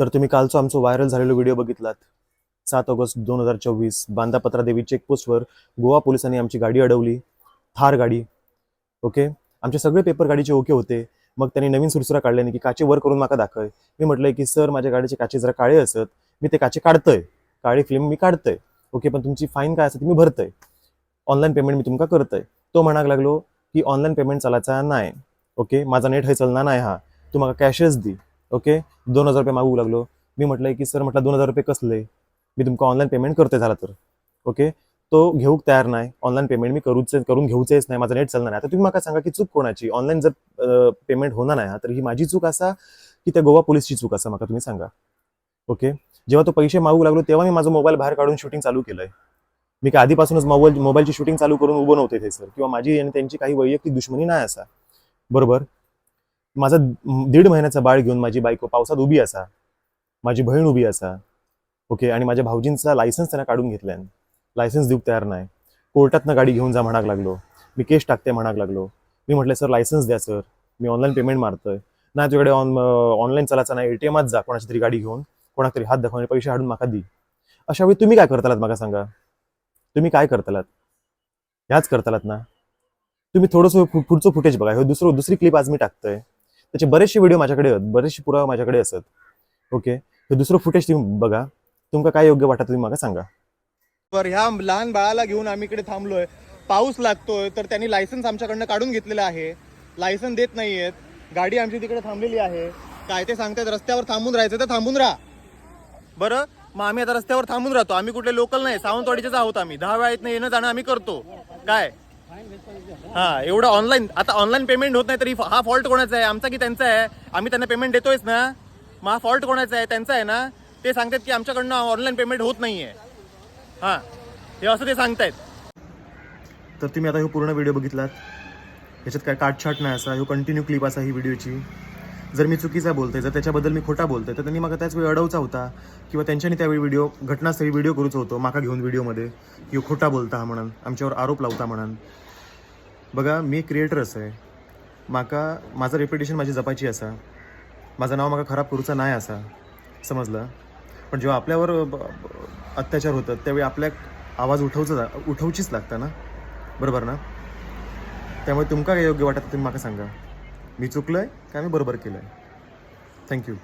तर तुम्ही कालचो आमचं व्हायरल झालेलो व्हिडिओ बघितलात. सात ऑगस्ट दोन हजार चोवीस बांदापत्रा देवी चेकपोस्टवर गोवा पोलिसांनी आमची गाडी अडवली थार गाडी ओके? आमचे सगळे पेपर गाडीचे ओके होते. मग त्यांनी नवीन सुरसुरा काढल्याने की काचे वर करून माका दाखय. मी म्हटलंय की सर माझ्या गाडीचे काचे जरा काळे असत. मी ते काचे काढतय. काळी फिल्म मी काढतोय. ओके पण तुमची फाईन काय असते मी भरतय. ऑनलाईन पेमेंट मी तुमका करतंय. तो म्हणाक लागलो की ऑनलाईन पेमेंट चालायचा नाही ओके माझा नेट हे चलना नाही हा. तू मला कॅशच दी. ओके? दोन हजार रुपये मागू लागलो. मी म्हटलंय की सर म्हटलं दोन हजार रुपये कसले? मी तुमका ऑनलाईन पेमेंट करते झाला तर. ओके? तो घेऊक तयार नाही. ऑनलाईन पेमेंट मी करूच करून घेऊचेच नाही. माझं नेट चालणार नाही. आता तुम्ही मला सांगा की चूक कोणाची? ऑनलाईन जर पेमेंट होणार नाही तर ही माझी चूक असा की त्या गोवा पोलिसची चूक असा मला तुम्ही सांगा. ओके? जेव्हा तो पैसे मागू लागलो तेव्हा मी माझा मोबाईल बाहेर काढून शूटिंग चालू केलंय. मी काय आधीपासूनच मोबाईल मोबाईलची शूटिंग चालू करून उभं नव्हते ते सर. किंवा माझी आणि त्यांची काही वैयक्तिक दुश्मनी नाही असा. बरोबर? माझा दीड महिन्याचा बाळ घेऊन माझी बायको पावसात उभी असा. माझी बहीण उभी असा. ओके आणि माझ्या भाऊजींचा लायसन्स त्यांना काढून घेतल्यान लायसन्स देऊक तयार नाही. कोर्टातनं गाडी घेऊन जा म्हणाक लागलो. मी केस टाकते म्हणाक लागलो. मी म्हटलं सर लायसन्स द्या सर. मी ऑनलाईन पेमेंट मारतोय. नाही तुझ्याकडे ऑन ऑनलाईन चालायचा नाही एटीएमात जा कोणाची तरी गाडी घेऊन. कोणाक तरी हात दाखवून पैसे हाडून माका दी. अशा वेळी तुम्ही काय करतालात माका सांगा? तुम्ही काय करतालात? ह्याच करतालात ना. तुम्ही थोडंसं पुढचं फुटेज बघा. हे दुसरं दुसरी क्लिप आज मी टाकतोय. त्याचे बरेचसे व्हिडिओ माझ्याकडे आहेत. बरेचसे पुरावे माझ्याकडे असत ओके हे दुसरं फुटेज तुम्ही बघा. तुमका काय योग्य वाटत तुम्ही मला सांगा. बरं ह्या लहान बाळाला घेऊन आम्ही इकडे थांबलोय. पाऊस लागतोय तर त्यांनी लायसन्स आमच्याकडनं काढून घेतलेलं आहे. लायसन देत नाहीयेत. गाडी आमची तिकडे थांबलेली आहे. काय ते सांगतायत रस्त्यावर थांबून राहायचं तर थांबून राहा. बरं? मग आम्ही आता रस्त्यावर थांबून राहतो. आम्ही कुठले लोकल नाही. सावंतवाडीचेच आहोत आम्ही. दहा वेळा इथनं येणं जाणं आम्ही करतो. काय? हा एवढं ऑनलाईन आता ऑनलाईन पेमेंट होत नाही तरी हा फॉल्ट कोणाचा आहे? आमचा की त्यांचा आहे? आम्ही त्यांना पेमेंट देतोयच ना. मग हा फॉल्ट कोणाचा आहे? त्यांचा आहे ना? ते सांगतात की आमच्याकडनं ऑनलाईन पेमेंट होत नाहीये. हा हे असं ते सांगतायत. तर तुम्ही आता हे पूर्ण व्हिडिओ बघितलात. ह्याच्यात काय काटछाट नाही असा ह्यो कंटिन्यू क्लिप असा ही व्हिडिओची जर मी चुकीचा बोलतोय जर त्याच्याबद्दल मी खोटा बोलतोय तर त्यांनी मला त्याच वेळी अडवचा होता. किंवा त्यांच्यानी त्यावेळी व्हिडिओ घटनास्थळी व्हिडिओ करूच होतो माका घेऊन व्हिडिओमध्ये की खोटा बोलता हा म्हणून आमच्यावर आरोप लावता म्हणून. बघा मी क्रिएटरच आहे. माका माझं रेप्युटेशन माझी जपायची असा. माझं नाव माका खराब करूचा नाही असा. समजलं? पण जेव्हा आपल्यावर ब- अत्याचार होतात त्यावेळी आपल्या आवाज उठवचा उठवचीच लागतं ना? बरोबर ना? त्यामुळे तुमका काय योग्य वाटत तुम्ही मला सांगा. मी चुकलं आहे का मी बरोबर केलं आहे थँक्यू